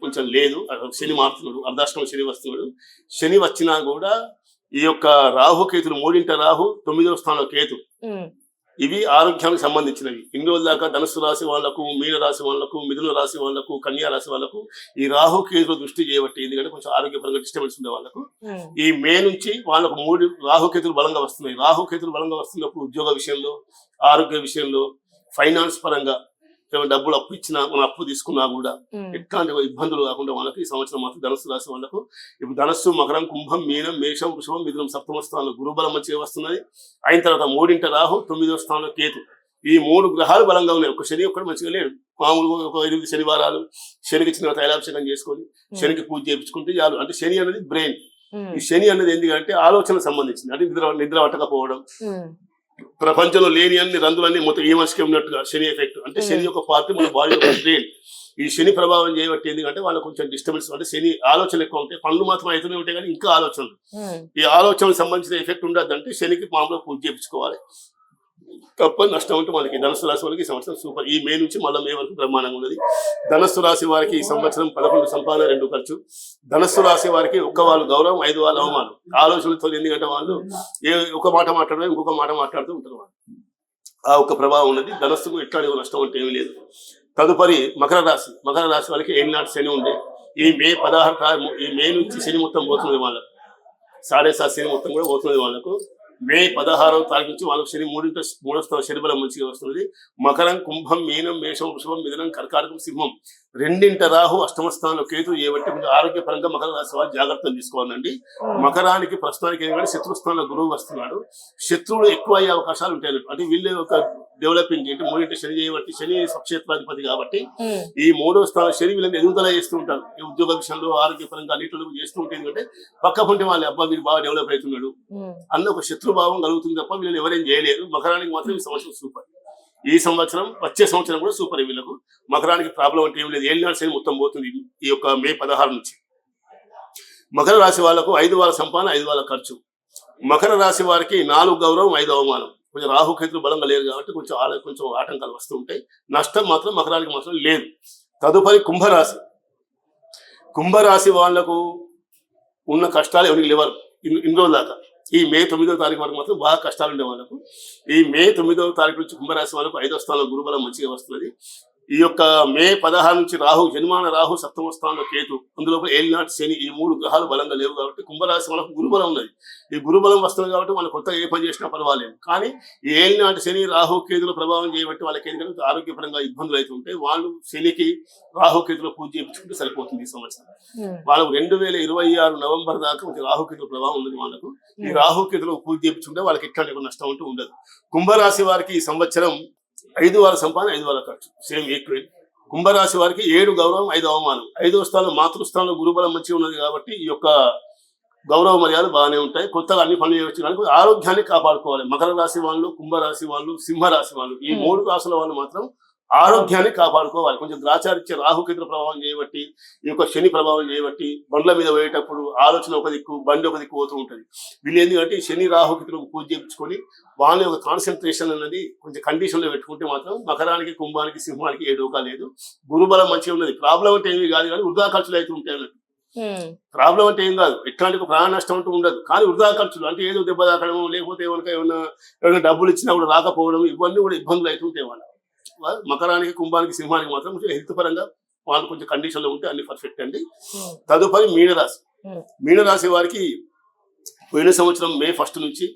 కొంచెం లేదు. శని మారుతున్నాడు అర్ధాష్టమ శని వస్తున్నాడు. శని వచ్చినా కూడా ఈ యొక్క రాహు కేతులు మూడింట రాహు తొమ్మిదవ స్థానంలో కేతు. ఇవి ఆరోగ్యానికి సంబంధించినవి. ఇన్ని రోజుల దాకా ధనుసు రాశి వాళ్ళకు మీన రాశి వాళ్ళకు మిథున రాశి వాళ్ళకు కన్యా రాశి వాళ్ళకు ఈ రాహు కేతులు దృష్టి చేయబట్టి ఎందుకంటే కొంచెం ఆరోగ్యపరంగా డిస్టర్బెన్స్ ఉండే వాళ్ళకు ఈ మే నుంచి వాళ్ళకు మూడు రాహుకేతులు బలంగా వస్తున్నాయి. రాహుకేతులు బలంగా వస్తున్నప్పుడు ఉద్యోగ విషయంలో ఆరోగ్య విషయంలో ఫైనాన్స్ పరంగా డబ్బులు అప్పు ఇచ్చినా మనం అప్పు తీసుకున్నా కూడా ఎట్లాంటి ఇబ్బందులు కాకుండా వాళ్ళకి ఈ సంవత్సరం మాత్రం ధనస్సు రాశి వాళ్ళకు ఇప్పుడు ధనస్సు మకరం కుంభం మీనం మేషం వృషభం మిథునం సప్తమ స్థానంలో గురుబలం మంచిగా వస్తున్నది. అయిన తర్వాత మూడింట రాహు తొమ్మిదవ స్థానంలో కేతు. ఈ మూడు గ్రహాలు బలంగా ఉన్నాయి. ఒక శని ఒక్కడు మంచిగా లేడు. మామూలుగా ఒక ఎనిమిది శనివారాలు శనికి చిన్న తైలాభిషేకం చేసుకొని శనికి పూజ చేయించుకుంటే చాలు. అంటే శని అనేది బ్రెయిన్ ఈ శని అనేది ఎందుకంటే ఆలోచన సంబంధించింది. అంటే నిద్ర నిద్ర పట్టకపోవడం ప్రపంచంలో లేని అన్ని రందులన్నీ మొత్తం ఈ మనిషికి ఉన్నట్టుగా శని ఎఫెక్ట్. అంటే శని యొక్క పార్టీ మన బాడీ యొక్క బ్రెయిన్ ఈ శని ప్రభావం చేయబట్టి ఎందుకంటే వాళ్ళకి కొంచెం డిస్టర్బెన్స్ అంటే శని ఆలోచన ఎక్కువ ఉంటాయి. పనులు మాత్రం అవుతూనే ఉంటాయి కానీ ఇంకా ఆలోచనలు. ఉమ్, ఈ ఆలోచనకు సంబంధించిన ఎఫెక్ట్ ఉండదంటే శనికి మామూలుగా పూజ చేయించుకోవాలి. తప్ప నష్టం ఉంటే మనకి ధనస్సు రాశి వాళ్ళకి ఈ సంవత్సరం సూపర్ ఈ మే నుంచి మళ్ళీ మే వరకు బ్రహ్మాండంగా ఉన్నది. ధనస్సు రాశి వారికి ఈ సంవత్సరం పదకొండు సంపాదన రెండు ఖర్చు. ధనస్సు రాశి వారికి ఒక్క వాళ్ళు గౌరవం ఐదు వాళ్ళు అవమానం. ఆలోచనలతో ఎందుకంటే వాళ్ళు ఏ ఒక మాట మాట్లాడడం ఇంకొక మాట మాట్లాడుతూ ఉంటారు వాళ్ళు. ఆ ఒక్క ప్రభావం ఉన్నది. ధనస్సుకు ఎట్లాంటి నష్టం అంటే ఏమీ లేదు. తదుపరి మకర రాశి. మకర రాశి వాళ్ళకి ఏలినాటి శని ఉండే ఈ మే పదహారు ఈ మే నుంచి శని మొత్తం పోతుంది వాళ్ళకు. సాడే సాత్ శని మొత్తం కూడా పోతున్నది వాళ్ళకు. మే పదహారవ తారీఖు నుంచి వాళ్ళకు శని మూడింట మూడో స్థానం శని బలం మంచిగా వస్తుంది. మకరం కుంభం మీనం మేషం వృషభం మిథునం కర్కాటకం సింహం. రెండింట రాహు అష్టమ స్థానంలో కేతు ఏబట్టి కొంచెం ఆరోగ్యపరంగా మకర రాశి వాళ్ళు జాగ్రత్తలు తీసుకోవాలండి. మకరానికి ప్రస్తుతానికి ఏంటంటే శత్రుస్థానంలో గురువు వస్తున్నాడు. శత్రువులు ఎక్కువ అయ్యే అవకాశాలు ఉంటాయి. అంటే వీళ్ళు ఒక డెవలపింగ్ ఏంటి మూడింటి శని చేయబట్టి శని స్వక్షేత్రాధిపతి కాబట్టి ఈ మూడో స్థానం శని వీళ్ళని ఎదుగుదల చేస్తూ ఉంటారు. ఈ ఉద్యోగ విషయంలో ఆరోగ్యపరంగా అన్నింటిలో చేస్తూ ఉంటుంది ఎందుకంటే పక్క పొంటి వాళ్ళ అబ్బా వీరు బాగా డెవలప్ అవుతున్నాడు అన్న ఒక భావం కలుగుతుంది తప్ప వీళ్ళని ఎవరేం చేయలేరు. మకరానికి మాత్రం ఈ సంవత్సరం సూపర్. ఈ సంవత్సరం వచ్చే సంవత్సరం కూడా సూపర్ వీళ్ళకు. మకరానికి ప్రాబ్లం అంటే ఏం లేదు. ఏళ్ళనాడు శని మొత్తం పోతుంది ఈ యొక్క మే పదహారు నుంచి. మకర రాశి వాళ్ళకు ఐదు వాళ్ళ సంపాదన ఐదు వాళ్ళ ఖర్చు. మకర రాశి వారికి నాలుగు గౌరవం ఐదు అవమానం. కొంచెం రాహుకేతులు బలంగా లేరు కాబట్టి కొంచెం ఆల కొంచెం ఆటంకాలు వస్తూ ఉంటాయి. నష్టం మాత్రం మకరానికి మాత్రం లేదు. తదుపరి కుంభరాశి. కుంభరాశి వాళ్ళకు ఉన్న కష్టాలు ఎవరికి లేవరు ఇన్ని రోజుల దాకా. ఈ మే తొమ్మిదవ తారీఖు వరకు మాత్రం బాగా కష్టాలు ఉండే వాళ్ళకు. ఈ మే తొమ్మిదవ తారీఖు నుంచి కుంభరాశి వాళ్ళకు ఐదో స్థానంలో గురుబలం మంచిగా వస్తున్నది. ఈ యొక్క మే పదహారు నుంచి రాహు జన్మాన రాహు సప్తమ స్థానంలో కేతు. అందులో ఏలినాటి శని ఈ మూడు గ్రహాలు బలంగా లేవు కాబట్టి కుంభరాశి వాళ్ళకు గురుబలం ఉన్నది. ఈ గురుబలం వస్తుంది కాబట్టి వాళ్ళు కొత్తగా ఏ పని చేసినా పర్వాలేదు. కానీ ఈ ఏలినాటి శని రాహు కేతుల ప్రభావం చేయబట్టి వాళ్ళకి ఏంటంటే ఆరోగ్యపరంగా ఇబ్బందులు అయితే ఉంటాయి. వాళ్ళు శనికి రాహు కేతుల పూజ చేయించుకుంటే సరిపోతుంది ఈ సంవత్సరం. ఉమ్, వాళ్ళకు రెండు వేల ఇరవై ఆరు నవంబర్ దాకా కొంచెం రాహుకేతుల ప్రభావం ఉన్నది వాళ్ళకు. ఈ రాహుకేతులు పూజ చేయించుకుంటే వాళ్ళకి ఎట్లాంటి నష్టం అంటూ ఉండదు. కుంభరాశి వారికి ఈ సంవత్సరం ఐదు వార సంపాదన ఐదు వార ఖర్చు. సేమ్ ఈక్వల్ కుంభరాశి వారికి ఏడు గౌరవం ఐదు అవమానం. ఐదో స్థానం మాతృస్థానంలో గురుబలం మంచిగా ఉన్నది కాబట్టి ఈ యొక్క గౌరవ మర్యాదలు బాగానే ఉంటాయి. కొత్తగా అన్ని పనులు చేయవచ్చు కానీ ఆరోగ్యాన్ని కాపాడుకోవాలి. మకర రాశి వాళ్ళు కుంభరాశి వాళ్ళు సింహరాశి వాళ్ళు ఈ Hmm. మూడు రాశుల వాళ్ళు మాత్రం ఆరోగ్యాన్ని కాపాడుకోవాలి. కొంచెం ద్రాచారిత్య రాహుకేతుల ప్రభావం చేయబట్టి ఈ యొక్క శని ప్రభావం చేయబట్టి బండ్ల మీద పోయేటప్పుడు ఆలోచన ఒక దిక్కు బండి ఒక దిక్కు పోతూ ఉంటుంది. వీళ్ళు ఎందుకంటే శని రాహుకేతులకు పూజ చేయించుకొని వాళ్ళ యొక్క కాన్సన్ట్రేషన్ అన్నది కొంచెం కండిషన్లో పెట్టుకుంటే మాత్రం మకరానికి కుంభానికి సింహానికి ఏ డోకా లేదు. గురుబలం మంచిగా ఉన్నది. ప్రాబ్లం అంటే ఏమీ కాదు కానీ వృధా ఖర్చులు అయితే ఉంటాయి అన్నట్టు. ప్రాబ్లం అంటే ఏం కాదు. ఎట్లాంటి ఒక ప్రాణ నష్టం అంటూ ఉండదు. కానీ వృధా ఖర్చులు అంటే ఏదో దెబ్బ తాకడం లేకపోతే ఏమైనా ఏమైనా డబ్బులు ఇచ్చినా కూడా రాకపోవడం ఇవన్నీ కూడా ఇబ్బందులు అవుతుంటాయి వాళ్ళ మకరానికి కుంభానికి సింహానికి మాత్రం కొంచెం హెల్త్ పరంగా వాళ్ళు కొంచెం కండిషన్లో ఉంటే అన్ని పర్ఫెక్ట్ అండి. తదుపరి మీనరాశి. మీనరాశి వారికి పోయిన సంవత్సరం మే ఫస్ట్ నుంచి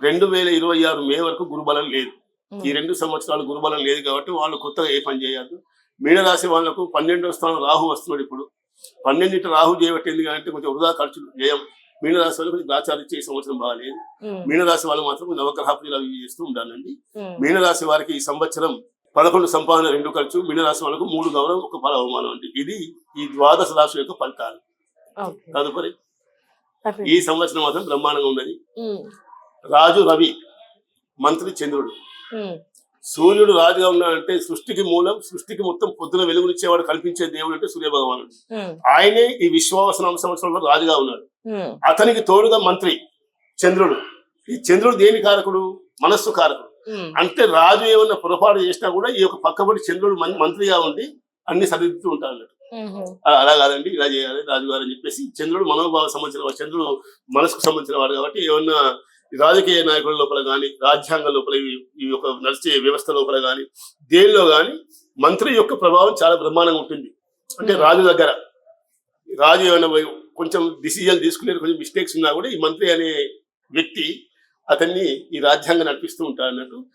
రెండు వేల ఇరవై ఆరు మే వరకు గురుబలం లేదు. ఈ రెండు సంవత్సరాలు గురుబలం లేదు కాబట్టి వాళ్ళు కొత్తగా ఏ పని చేయొద్దు. మీనరాశి వాళ్ళకు పన్నెండో స్థానం రాహు వస్తున్నాడు ఇప్పుడు. పన్నెండింటి రాహు చేయబట్టింది కాబట్టి కొంచెం వృధా ఖర్చులు వ్యయం. మీనరాశి వాళ్ళకి కొంచెం గ్రాచారం ఇచ్చే ఈ సంవత్సరం బాగాలేదు. మీనరాశి వాళ్ళు మాత్రం నవగ్రహ పూజలు అవి చేస్తూ ఉండాలండి. మీనరాశి వారికి ఈ సంవత్సరం పదకొండు సంపాదన రెండు ఖర్చు మీనరాశి వాళ్ళకు మూడు గౌరవం ఒక ఫల అవమానం అండి ఇది ఈ ద్వాదశ రాశి యొక్క ఫలితాలు. తదుపరి ఈ సంవత్సరం మాత్రం బ్రహ్మాండంగా ఉన్నది. రాజు రవి మంత్రి చంద్రుడు. సూర్యుడు రాజుగా ఉన్నాడంటే సృష్టికి మూలం సృష్టికి మొత్తం పొద్దున వెలుగునిచ్చేవాడు కల్పించే దేవుడు అంటే సూర్య భగవానుడు ఆయనే ఈ విశ్వావసనామ సంవత్సరంలో రాజుగా ఉన్నాడు. అతనికి తోడుగా మంత్రి చంద్రుడు. ఈ చంద్రుడు దేని కారకుడు? మనస్సు కారకుడు. అంటే రాజు ఏమన్నా పొరపాటు చేసినా కూడా ఈ యొక్క పక్కబడి చంద్రుడు మంత్రిగా ఉండి అన్ని సరిదిద్దుతూ ఉంటాడు అన్నట్టు. అలా కాదండి ఇలా చేయాలి రాజుగారు అని చెప్పేసి చంద్రుడు మనోభావ సంబంధించిన వాడు చంద్రుడు మనసుకు సంబంధించిన వాడు కాబట్టి ఏమన్నా రాజకీయ నాయకుల లోపల కానీ రాజ్యాంగం లోపల ఈ- యొక్క నడిచే వ్యవస్థ లోపల కానీ దేనిలో కానీ మంత్రి యొక్క ప్రభావం చాలా బ్రహ్మాండంగా ఉంటుంది అంటే. రాజు దగ్గర రాజు ఏమైనా కొంచెం డిసిజన్ తీసుకునే కొంచెం మిస్టేక్స్ ఉన్నా కూడా ఈ మంత్రి అనే వ్యక్తి అతన్ని ఈ రాజ్యాంగం నడిపిస్తూ ఉంటాడు అన్నట్టు.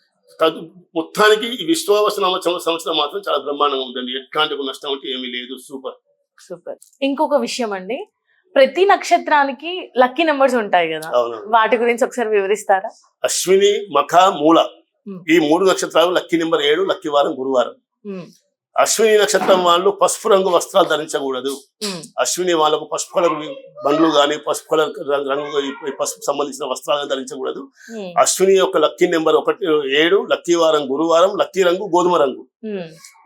తదు మొత్తానికి ఈ విశ్వావసనామ సంవ- సంవత్సరం మాత్రం చాలా బ్రహ్మాండంగా ఉంటుంది ఎట్లాంటి ఒక నష్టం అంటే ఏమీ లేదు. సూపర్. సూపర్. ఇంకొక విషయం అండి. ప్రతి నక్షత్రానికి లక్కీ నెంబర్స్ ఉంటాయి కదా. వాటి గురించి ఒకసారి వివరిస్తారా? అశ్విని మఖ మూల. ఈ మూడు నక్షత్రాలు లక్కీ నెంబర్ ఏడు లక్కీ వారం గురువారం. అశ్విని నక్షత్రం వాళ్ళు పసుపు రంగు వస్త్రాలు ధరించకూడదు. అశ్విని వాళ్ళకు పసుపు కలర్ బండ్లు కానీ పసుపు కలర్ రంగు- పసుపు సంబంధించిన వస్త్రాలను ధరించకూడదు. అశ్విని యొక్క లక్కీ నెంబర్ ఒకటి ఏడు లక్కీ వారం గురువారం లక్కీ రంగు గోధుమ రంగు.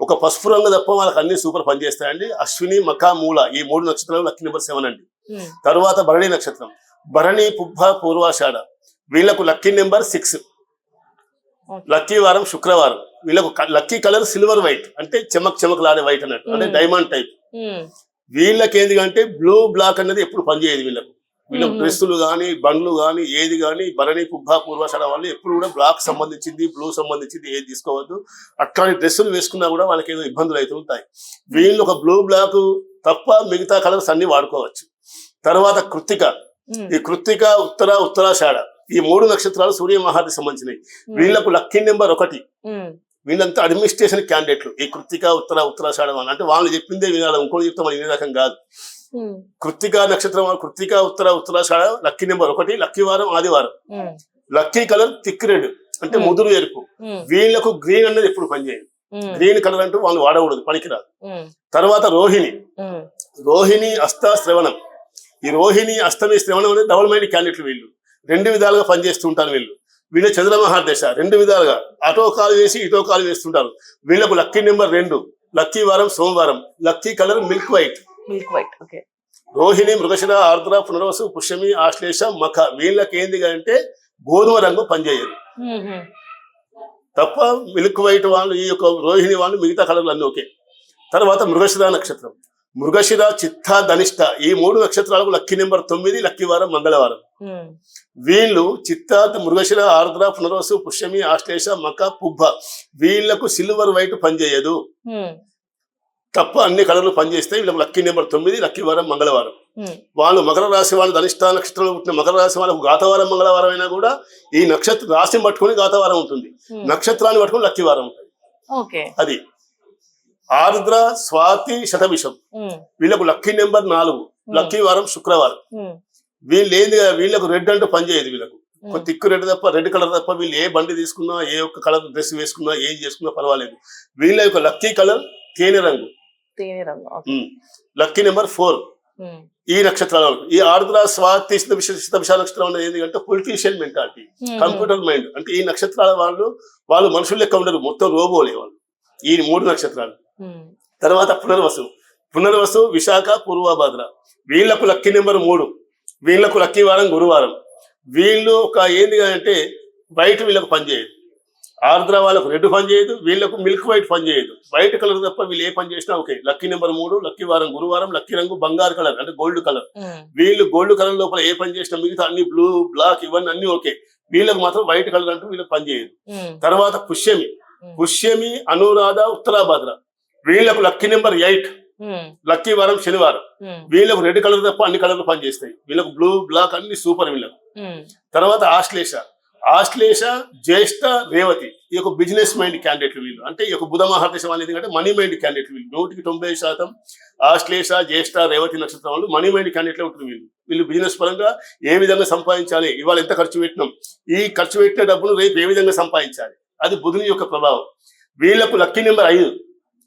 ఒక పసుపు రంగు తప్ప వాళ్ళకి అన్ని సూపర్ పనిచేస్తాయండి. అశ్విని మకా మూల ఈ మూడు నక్షత్రాలు లక్కీ నెంబర్ సెవెన్ అండి. తరువాత భరణి నక్షత్రం. భరణి పుబ్బ పూర్వాషాఢ. వీళ్ళకు లక్కీ నెంబర్ సిక్స్. లక్కీ వారం శుక్రవారం. వీళ్ళకు లక్కీ కలర్ సిల్వర్ వైట్. అంటే చెమక్ చెమకలాడే వైట్ అన్నట్టు. అంటే Mm. Diamond type. ఉమ్, వీళ్ళకి ఏంది అంటే బ్లూ బ్లాక్ అనేది ఎప్పుడు పనిచేయదు వీళ్ళకు. వీళ్ళకి Mhm. డ్రెస్సులు కానీ బండ్లు కానీ ఏది కానీ భరణి పుబ్బ పూర్వాషాఢ వాళ్ళు ఎప్పుడు కూడా బ్లాక్ సంబంధించింది బ్లూ సంబంధించింది ఏది తీసుకోవద్దు. అట్లాంటి డ్రెస్సులు వేసుకున్నా కూడా వాళ్ళకి ఏదో ఇబ్బందులు అయితే ఉంటాయి. వీళ్ళు ఒక బ్లూ బ్లాక్ తప్ప మిగతా కలర్స్ అన్ని వాడుకోవచ్చు. తర్వాత కృత్తిక ఈ కృత్తిక ఉత్తర ఉత్తరాషాఢ. ఈ మూడు నక్షత్రాలు సూర్య మహాది సంబంధించినవి వీళ్ళకు లక్కీ నెంబర్ ఒకటి. వీళ్ళంతా అడ్మినిస్ట్రేషన్ క్యాండిడేట్లు ఈ కృత్తిక ఉత్తర ఉత్తరాషాఢ వాళ్ళు. అంటే వాళ్ళు చెప్పిందే వినాలి. ఇంకోటి చెప్తే వాళ్ళు ఇదే రకం కాదు. ఉమ్, కృత్తిక నక్షత్రం కృత్తిక ఉత్తర ఉత్తరాషాఢ లక్కీ నెంబర్ ఒకటి లక్కీ వారం ఆదివారం. Lucky colour thick red. అంటే. ముదురు ఎరుపు. వీళ్ళకు గ్రీన్ అనేది ఎప్పుడు పనిచేయదు. గ్రీన్ కలర్ అంటూ వాళ్ళు వాడకూడదు పనికిరాదు. తర్వాత రోహిణి. రోహిణి అస్త శ్రవణం. ఈ రోహిణి అష్టమి శ్రవణం అనేది డబుల్ మైండ్ క్యాండిడేట్లు వీళ్ళు. రెండు విధాలుగా పనిచేస్తూ ఉంటారు వీళ్ళు వీళ్ళు చంద్రమహాదశ రెండు విధాలుగా. అటో కాలు వేసి ఇటో కాలు వేస్తుంటారు వీళ్ళకు లక్కీ నెంబర్ రెండు. లక్కీ వారం సోమవారం. Lucky colour milk white. Milk white. Okay. Rohini Mrigashira Ardra Punarvasu Pushyami Ashlesha Magha. వీళ్ళకి ఏంది అంటే గోధుమ రంగు పనిచేయదు. తప్ప మిల్క్ వైట్ వాళ్ళు ఈ యొక్క రోహిణి వాళ్ళు మిగతా కలర్లు అన్నీ ఓకే. తర్వాత మృగశిర నక్షత్రం. మృగశిర చిత్త ధనిష్ట. ఈ మూడు నక్షత్రాలకు లక్కీ నెంబర్ తొమ్మిది లక్కీ వారం మంగళవారం. వీళ్ళు చిత్త మృగశిర ఆర్ద్ర పునర్వసు పుష్యమి ఆశ్లేష మక పుబ్బ వీళ్ళకు సిల్వర్ వైట్ పనిచేయదు. తప్ప అన్ని కలర్లు పనిచేస్తే వీళ్ళకి లక్కీ నెంబర్ తొమ్మిది లక్కీ వారం మంగళవారం. వాళ్ళు మకర రాశి వాళ్ళు ధనిష్ట నక్షత్రంలో పుట్టిన మకర రాశి వాళ్ళకు గాతవారం మంగళవారం అయినా కూడా ఈ నక్షత్ర రాశిని పట్టుకొని గాతవారం ఉంటుంది. నక్షత్రాన్ని పట్టుకొని లక్కీ వారం ఉంటుంది. అది. ఆర్ద్ర స్వాతి శతభిషం వీళ్ళకు లక్కీ నెంబర్ నాలుగు. లక్కీ వారం శుక్రవారం. వీళ్ళు ఏంది కదా, వీళ్ళకు రెడ్ అంటూ పనిచేయదు వీళ్ళకు. ఒక తిక్కు రెడ్ తప్ప రెడ్ కలర్ తప్ప వీళ్ళు ఏ బండి తీసుకున్నా ఏ ఒక్క కలర్ డ్రెస్ వేసుకున్నా ఏం చేసుకున్నా పర్వాలేదు. వీళ్ళ యొక్క లక్కీ కలర్ తేనె రంగు. Lucky number four. ఈ నక్షత్రాల ఈ ఆర్ద్ర స్వాతి శతభిష నక్షత్రం అనేది ఏంటి అంటే పొలిటీషియన్ మెంటాలిటీ. Computer mind. అంటే ఈ నక్షత్రాల వాళ్ళు వాళ్ళు మనుషులు లెక్క ఉండరు. మొత్తం రోబోలే వాళ్ళు. ఈ మూడు నక్షత్రాలు. తర్వాత పునర్వసు. పునర్వసు విశాఖ పూర్వభద్ర. వీళ్ళకు లక్కీ నెంబర్ మూడు. వీళ్ళకు లక్కీ వారం గురువారం. వీళ్ళు ఒక ఏంది అంటే వైట్ వీళ్ళకు పనిచేయదు ఆర్ద్ర వాళ్ళకు రెడ్ పని చేయదు వీళ్ళకు మిల్క్ వైట్ పని చేయదు. వైట్ కలర్ తప్ప వీళ్ళు ఏ పని చేసినా ఓకే. లక్కీ నెంబర్ మూడు లక్కీ వారం గురువారం లక్కీ రంగు బంగారు కలర్ అంటే గోల్డ్ కలర్. వీళ్ళు గోల్డ్ కలర్ లోపల ఏ పని చేసినా మిగతా అన్ని బ్లూ బ్లాక్ ఇవన్నీ అన్ని ఓకే. వీళ్ళకి మాత్రం వైట్ కలర్ అంటూ వీళ్ళకి పని చేయదు. తర్వాత పుష్యమి. పుష్యమి అనురాధ ఉత్తరాభద్ర. వీళ్ళకు లక్కీ నెంబర్ ఎయిట్. లక్కీ వారం శనివారం. వీళ్ళకు రెడ్ కలర్ తప్ప అన్ని కలర్లు పనిచేస్తాయి. వీళ్ళకు బ్లూ బ్లాక్ అన్ని సూపర్ వీళ్ళకు. తర్వాత ఆశ్లేష. ఆశ్లేష జ్యేష్ఠ రేవతి. ఈ యొక్క బిజినెస్ మైండ్ క్యాండిడేట్లు వీళ్ళు. అంటే ఈ యొక్క బుధ మహాదశం అనేది ఏంటంటే మనీ మైండ్ క్యాండిడేట్లు వీళ్ళు. నూటికి తొంభై శాతం ఆశ్లేష జ్యేష్ఠ రేవతి నక్షత్రం వాళ్ళు మనీ మైండ్ క్యాండిడేట్లే ఉంటుంది వీళ్ళు. వీళ్ళు బిజినెస్ పరంగా ఏ విధంగా సంపాదించాలి ఇవాళ ఎంత ఖర్చు పెట్టినాం ఈ ఖర్చు పెట్టిన డబ్బును రేపు ఏ విధంగా సంపాదించాలి అది బుధుని యొక్క ప్రభావం. వీళ్ళకు లక్కీ నెంబర్ ఐదు.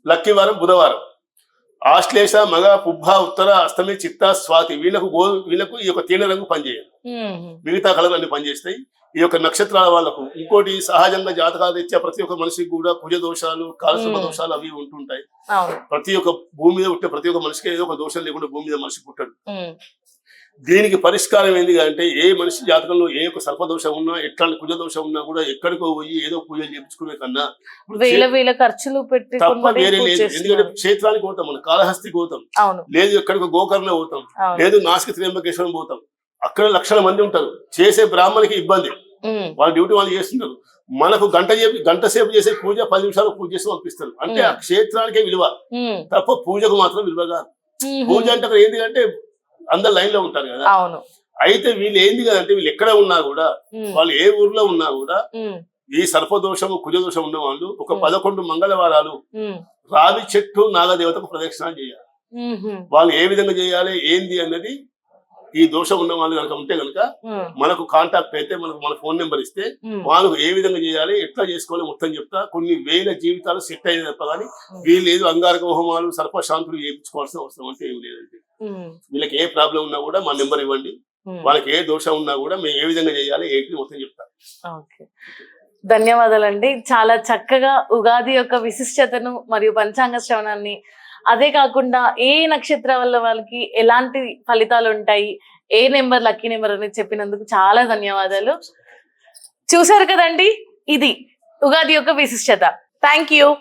లక్కీ వారం బుధవారం. ఆశ్లేష మగ పుబ్బ ఉత్తర అష్టమి చిత్త స్వాతి వీళ్ళకు గో వీళ్ళకు ఈ యొక్క తేనె రంగు పనిచేయాలి మిగతా కళలు అన్ని పనిచేస్తాయి. ఈ యొక్క నక్షత్రాల వాళ్ళకు ఇంకోటి సహజంగా జాతకాలు రీత్యా ప్రతి ఒక్క మనిషికి కూడా కుజ దోషాలు కాలశుభ. దోషాలు అవి ఉంటుంటాయి. ప్రతి ఒక్క భూమి మీద పుట్టే ప్రతి ఒక్క మనిషికి ఏదో ఒక దోషం లేకుండా భూమి మీద మనిషి పుట్టాడు. దీనికి పరిష్కారం ఏంది అంటే ఏ మనిషి జాతకంలో ఏ ఒక్క సర్పదోషం ఉన్నా ఎట్లాంటి కుజ దోషం ఉన్నా కూడా ఎక్కడికో పోయి ఏదో పూజలు చేయించుకునే కన్నా వేల వేల ఖర్చులు పెట్టి తప్ప వేరే లేదు. ఎందుకంటే. క్షేత్రానికి పోతాం మనం కాళహస్తికి పోతాం. లేదు ఎక్కడికో గోకర్ణ పోతాం. లేదు నాసిక త్రియంబకేశ్వరం పోతాం. అక్కడ లక్షల మంది ఉంటారు. చేసే బ్రాహ్మణికి ఇబ్బంది. వాళ్ళ డ్యూటీ వాళ్ళు చేస్తున్నారు మనకు గంట గంట సేపు చేసే పూజ పది నిమిషాలు పూజ చేసి పంపిస్తారు. అంటే ఆ. క్షేత్రానికే విలువ. తప్ప పూజకు మాత్రం విలువ కాదు. పూజ అంటే ఏంటి అంటే అందరు లైన్లో ఉంటారు కదా. అవును. అయితే వీళ్ళు ఏంది కదంటే వీళ్ళు ఎక్కడ ఉన్నా కూడా వాళ్ళు ఏ ఊర్లో ఉన్నా కూడా ఈ సర్పదోషము కుజదోషం ఉన్న వాళ్ళు ఒక. పదకొండు మంగళవారాలు రావి చెట్టు నాగదేవతకు ప్రదక్షిణ చేయాలి. వాళ్ళు ఏ విధంగా చేయాలి ఏంది అన్నది ఈ దోషం ఉన్న వాళ్ళు కనుక ఉంటే కనుక మనకు కాంటాక్ట్ అయితే మనకు మన ఫోన్ నెంబర్ ఇస్తే ఉమ్, వాళ్ళకు ఏ విధంగా చేయాలి ఎట్లా చేసుకోవాలి మొత్తం చెప్తా. కొన్ని వేల జీవితాలు సెట్ అయ్యేది తప్ప కానీ వీళ్ళు ఏదో అంగారక హోమాలు సర్పశాంతులు చేయించుకోవాల్సిన అవసరం అంటే ఏం లేదండి. వీళ్ళకి ఏ ప్రాబ్లం ఉన్నా కూడా మా నెంబర్ ఇవ్వండి. వాళ్ళకి ఏ దోషం ఉన్నా కూడా మేము ఏ విధంగా చేయాలి ఏంటి మొత్తం చెప్తా. ఓకే. ధన్యవాదాలండి. చాలా చక్కగా ఉగాది యొక్క విశిష్టతను మరియు పంచాంగ శ్రవణాన్ని అదే కాకుండా ఏ నక్షత్రం వల్ల వాళ్ళకి ఎలాంటి ఫలితాలు ఉంటాయి ఏ నెంబర్ లక్కీ నెంబర్ అనేది చెప్పినందుకు చాలా ధన్యవాదాలు. చూసారు కదండి? ఇది ఉగాది యొక్క విశిష్టత. Thank you.